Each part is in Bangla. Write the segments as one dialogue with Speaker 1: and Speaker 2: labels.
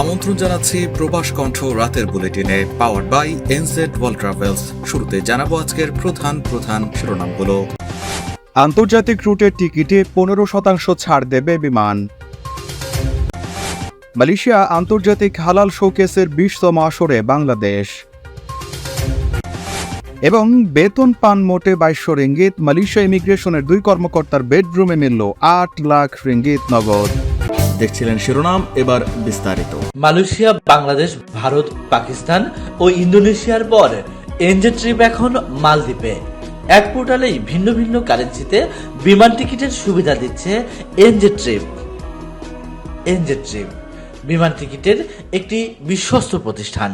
Speaker 1: আমন্ত্রণ জানাচ্ছি প্রবাস কণ্ঠ রাতের বুলেটিনে power by NZ world travels শুরুতে জানাব আজকের প্রধান প্রধান শিরোনামগুলো।
Speaker 2: আন্তর্জাতিক রুটের টিকিটে পনেরো শতাংশ ছাড় দেবে বিমান। মালয়েশিয়া আন্তর্জাতিক হালাল শোকেসের বিশতম আসরে বাংলাদেশ। এবং বেতন পান মোটে বাইশশো রিঙ্গিত। মালয়েশিয়া ইমিগ্রেশনের দুই কর্মকর্তার বেডরুমে মিলল আট লাখ রিঙ্গিত নগদ।
Speaker 1: দেখছিলেন শিরোনাম, এবার বিস্তারিত।
Speaker 3: মালয়েশিয়া, বাংলাদেশ, ভারত, পাকিস্তান ও ইন্দোনেশিয়ার পর এনজে ট্রিপ এখন মালদ্বীপে। এক পোর্টালেই ভিন্ন ভিন্ন কারেন্সিতে বিমান টিকিটের সুবিধা দিচ্ছে এনজে ট্রিপ। এনজে ট্রিপ, বিমান টিকিটের একটি বিশ্বস্ত প্রতিষ্ঠান।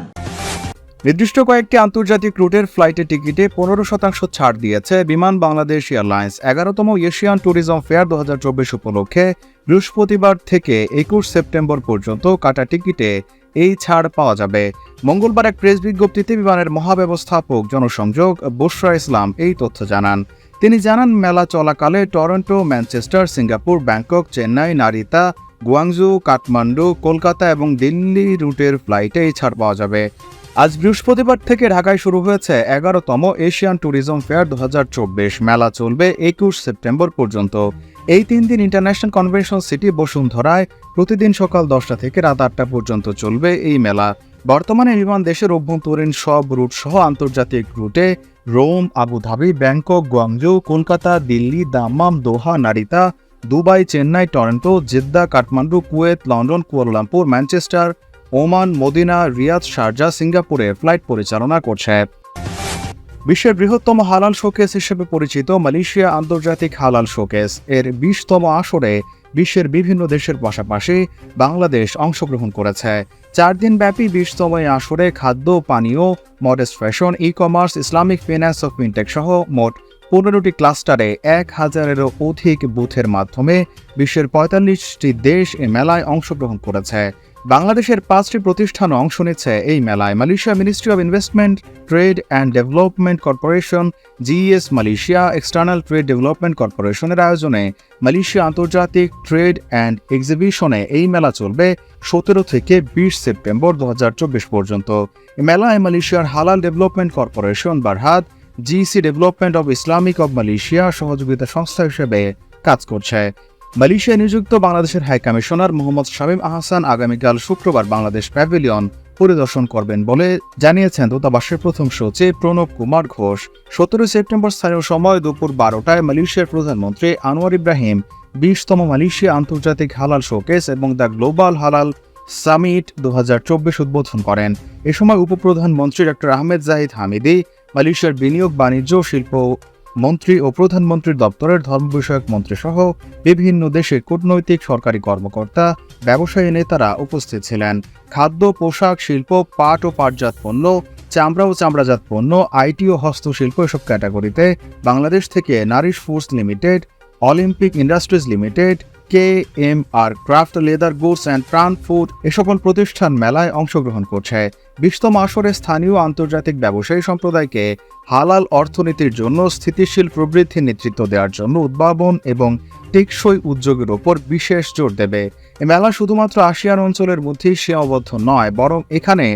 Speaker 2: নির্দিষ্ট কয়েকটি আন্তর্জাতিক রুটের ফ্লাইটের টিকিটে পনেরো শতাংশ ছাড় দিয়েছে বিমান বাংলাদেশ এয়ারলাইন্স, এগারোতম এশিয়ান ট্যুরিজম ফেয়ার দু হাজার চব্বিশ উপলক্ষে বৃহস্পতিবার থেকে একুশ সেপ্টেম্বর পর্যন্ত কাটা টিকিটে এই ছাড় পাওয়া যাবে। মঙ্গলবার এক প্রেস বিজ্ঞপ্তিতে বিমানের মহাব্যবস্থাপক জনসংযোগ বুশরা ইসলাম এই তথ্য জানান। তিনি জানান, মেলা চলাকালে Toronto, Manchester, Singapore, Bangkok, Chennai, Narita, Guangzhou, Kathmandu, Kolkata এবং দিল্লি রুটের ফ্লাইটে এই ছাড় পাওয়া যাবে। আজ বৃহস্পতিবার থেকে ঢাকায় শুরু হয়েছে এগারোতম এশিয়ান ট্যুরিজম ফেয়ার দুহাজার চব্বিশ। মেলা চলবে একুশ সেপ্টেম্বর পর্যন্ত। এই তিন দিন ইন্টারন্যাশনাল কনভেনশন সিটি বসুন্ধরায় প্রতিদিন সকাল দশটা থেকে রাত আটটা পর্যন্ত চলবে এই মেলা। বর্তমানে বিমান দেশের অভ্যন্তরীণ সব রুট সহ আন্তর্জাতিক রুটে Rome, Abu Dhabi, Bangkok, Guangzhou, Kolkata, Delhi, Dammam, Doha, Narita, Dubai, Chennai, Toronto, Jeddah, Kathmandu, Kuwait, London, Kuala Lumpur, Manchester Oman, Medina, Riyadh, Sharjah, সিঙ্গাপুরে ফ্লাইট পরিচালনা করছে। বিশ্বের বৃহত্তম হালাল শোকেস হিসেবে পরিচিত মালয়েশিয়া আন্তর্জাতিক হালাল শোকেস। এর বিশতম আসরে বিশ্বের বিভিন্ন দেশের পাশাপাশি বাংলাদেশ অংশগ্রহণ করেছে। চার দিন ব্যাপী বিশতম এই আসরে খাদ্য, পানীয় modest fashion e commerce Islamic finance ও ফিনটেক সহ মোট পনেরোটি ক্লাস্টারে এক হাজারেরও অধিক বুথের মাধ্যমে বিশ্বের পঁয়তাল্লিশটি দেশ এ মেলায় অংশগ্রহণ করেছে। বাংলাদেশের পাঁচটি প্রতিষ্ঠান অংশ নিচ্ছে এই মেলায়। Malaysia ministry of investment, trade and development corporation GS Malaysia, external trade development কর্পোরেশনের আয়োজনে মালয়েশিয়া আন্তর্জাতিক ট্রেড অ্যান্ড এক্সিবিশনে এই মেলা চলবে সতেরো থেকে বিশ সেপ্টেম্বর দু হাজার চব্বিশ পর্যন্ত। মেলায় মালয়েশিয়ার হালাল development corporation Berhad GC development of Islamic of Malaysia সহযোগিতা সংস্থা হিসেবে কাজ করছে। মালয়েশিয়ায় নিযুক্ত বাংলাদেশের হাই কমিশনার মোহাম্মদ শামীম আহসান আগামীকাল শুক্রবার বাংলাদেশ প্যাভিলিয়ন পরিদর্শন করবেন বলে জানিয়েছেন দূতাবাসের প্রথম সচিব প্রণব কুমার ঘোষ। সতেরোই সেপ্টেম্বর স্থানীয় সময় দুপুর বারোটায় মালয়েশিয়ার প্রধানমন্ত্রী আনোয়ার ইব্রাহিম, বিশতম মালয়েশিয়া আন্তর্জাতিক হালাল শোকেস এবং দ্য গ্লোবাল হালাল সামিট দু হাজার চব্বিশ উদ্বোধন করেন। এ সময় উপপ্রধানমন্ত্রী ডক্টর আহমেদ জাহিদ হামিদি, মালয়েশিয়ার বিনিয়োগ বাণিজ্য, শিল্প মন্ত্রী ও প্রধানমন্ত্রীর দপ্তরের ধর্ম বিষয়ক মন্ত্রীসহ বিভিন্ন দেশের কূটনৈতিক সরকারি কর্মকর্তা, ব্যবসায়ী নেতারা উপস্থিত ছিলেন। খাদ্য, পোশাক, শিল্প, পাট ও পাটজাত পণ্য, চামড়া ও চামড়াজাত পণ্য, আইটি ও হস্তশিল্প এসব ক্যাটাগরিতে বাংলাদেশ থেকে Nourish Foods Limited, Olympic Industries Limited K M R craft leather goods and Pran food এ সকল প্রতিষ্ঠান মেলায় অংশগ্রহণ করছে। বিশতম আসরে স্থানীয় আন্তর্জাতিক ব্যবসায়ী সম্প্রদায়কে হালাল অর্থনীতির জন্য স্থিতিশীল প্রবৃদ্ধির নেতৃত্ব দেওয়ার জন্য উদ্ভাবন এবং টেকসই উদ্যোগের ওপর বিশেষ জোর দেবে। এ মেলা শুধুমাত্র আসিয়ান অঞ্চলের মধ্যেই সীমাবদ্ধ নয়, বরং এখানে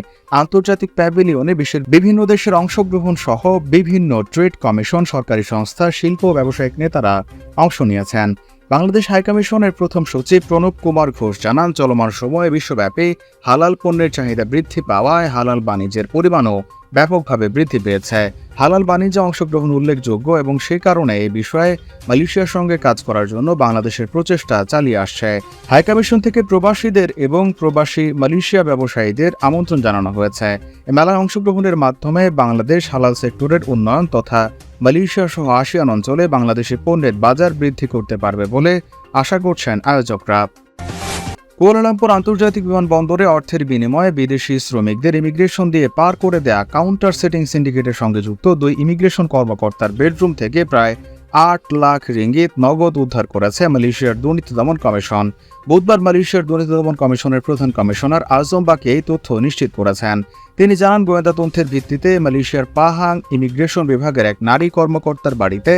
Speaker 2: আন্তর্জাতিক প্যাভিলিয়নে বিশ্বের বিভিন্ন দেশের অংশগ্রহণ সহ বিভিন্ন ট্রেড কমিশন, সরকারি সংস্থা, শিল্প ব্যবসায়িক নেতারা অংশ নিয়েছেন। বাংলাদেশ হাইকমিশনের প্রথম সচিব প্রণব কুমার ঘোষ জানান, চলমান সময়ে বিশ্বব্যাপী হালাল পণ্যের চাহিদা বৃদ্ধি পাওয়ায় হালাল বাণিজ্যের পরিমাণও ব্যাপকভাবে বৃদ্ধি পেয়েছে। হালাল বাণিজ্যে অংশগ্রহণ উল্লেখযোগ্য এবং সে কারণে এই বিষয়ে মালয়েশিয়ার সঙ্গে কাজ করার জন্য বাংলাদেশের প্রচেষ্টা চালিয়ে আসছে। হাইকমিশন থেকে প্রবাসীদের এবং প্রবাসী মালয়েশিয়া ব্যবসায়ীদের আমন্ত্রণ জানানো হয়েছে। মেলায় অংশগ্রহণের মাধ্যমে বাংলাদেশ হালাল সেক্টরের উন্নয়ন তথা মালয়েশিয়া সহ আসিয়ান অঞ্চলে বাংলাদেশি পণ্যের বাজার বৃদ্ধি করতে পারবে বলে আশা করছেন আয়োজকরা। কুয়ালালামপুর আন্তর্জাতিক বিমানবন্দরে অর্থের বিনিময়ে বিদেশি শ্রমিকদের ইমিগ্রেশন দিয়ে পার করে দেয়া কাউন্টার সেটিং সিন্ডিকেটের সঙ্গে যুক্ত দুই ইমিগ্রেশন কর্মকর্তার বেডরুম থেকে প্রায় আট লাখ রিঙ্গিত নগদ উদ্ধার করেছে মালয়েশিয়ার দুর্নীতি দমন কমিশন। বুধবার মালয়েশিয়ার দুর্নীতি দমন কমিশনের প্রধান কমিশনার আজম বাকি এই তথ্য নিশ্চিত করেছেন। তিনি জানান, গোয়েন্দা তথ্যের ভিত্তিতে মালয়েশিয়ার পাহাং ইমিগ্রেশন বিভাগের এক নারী কর্মকর্তার বাড়িতে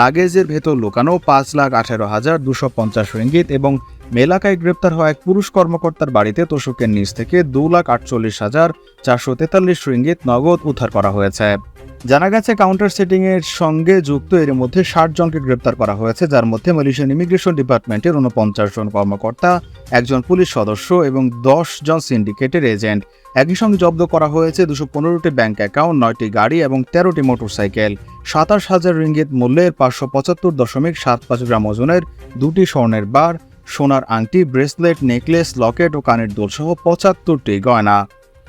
Speaker 2: লাগেজের ভেতর লুকানো পাঁচ লাখ আঠারো হাজার দুশো পঞ্চাশ রিঙ্গিত এবং মেলাকায় গ্রেপ্তার হওয়া এক পুরুষ কর্মকর্তার বাড়িতে তোষকের নিচ থেকে দু লাখ আটচল্লিশ হাজার চারশো তেতাল্লিশ রিঙ্গিত নগদ উদ্ধার করা হয়েছে। জানা গেছে কাউন্টার সেটিং এর সঙ্গে যুক্ত এর মধ্যে ষাট জনকে গ্রেপ্তার করা হয়েছে, যার মধ্যে মালয়েশিয়ান ইমিগ্রেশন ডিপার্টমেন্টের উনপঞ্চাশ জন কর্মকর্তা, একজন পুলিশ সদস্য এবং দশ জন সিন্ডিকেটের এজেন্ট একই সঙ্গে জব্দ করা হয়েছে দুশো পনেরোটি ব্যাঙ্ক অ্যাকাউন্ট নয়টি গাড়ি এবং তেরোটি মোটরসাইকেল সাতাশ হাজার রিঙ্গিত মূল্যের পাঁচশো পঁচাত্তর দশমিক সাত পাঁচ গ্রাম ওজনের দুটি স্বর্ণের বার, সোনার আংটি ব্রেসলেট নেকলেস লকেট ও কানের দুল সহ পঁচাত্তরটি গয়না।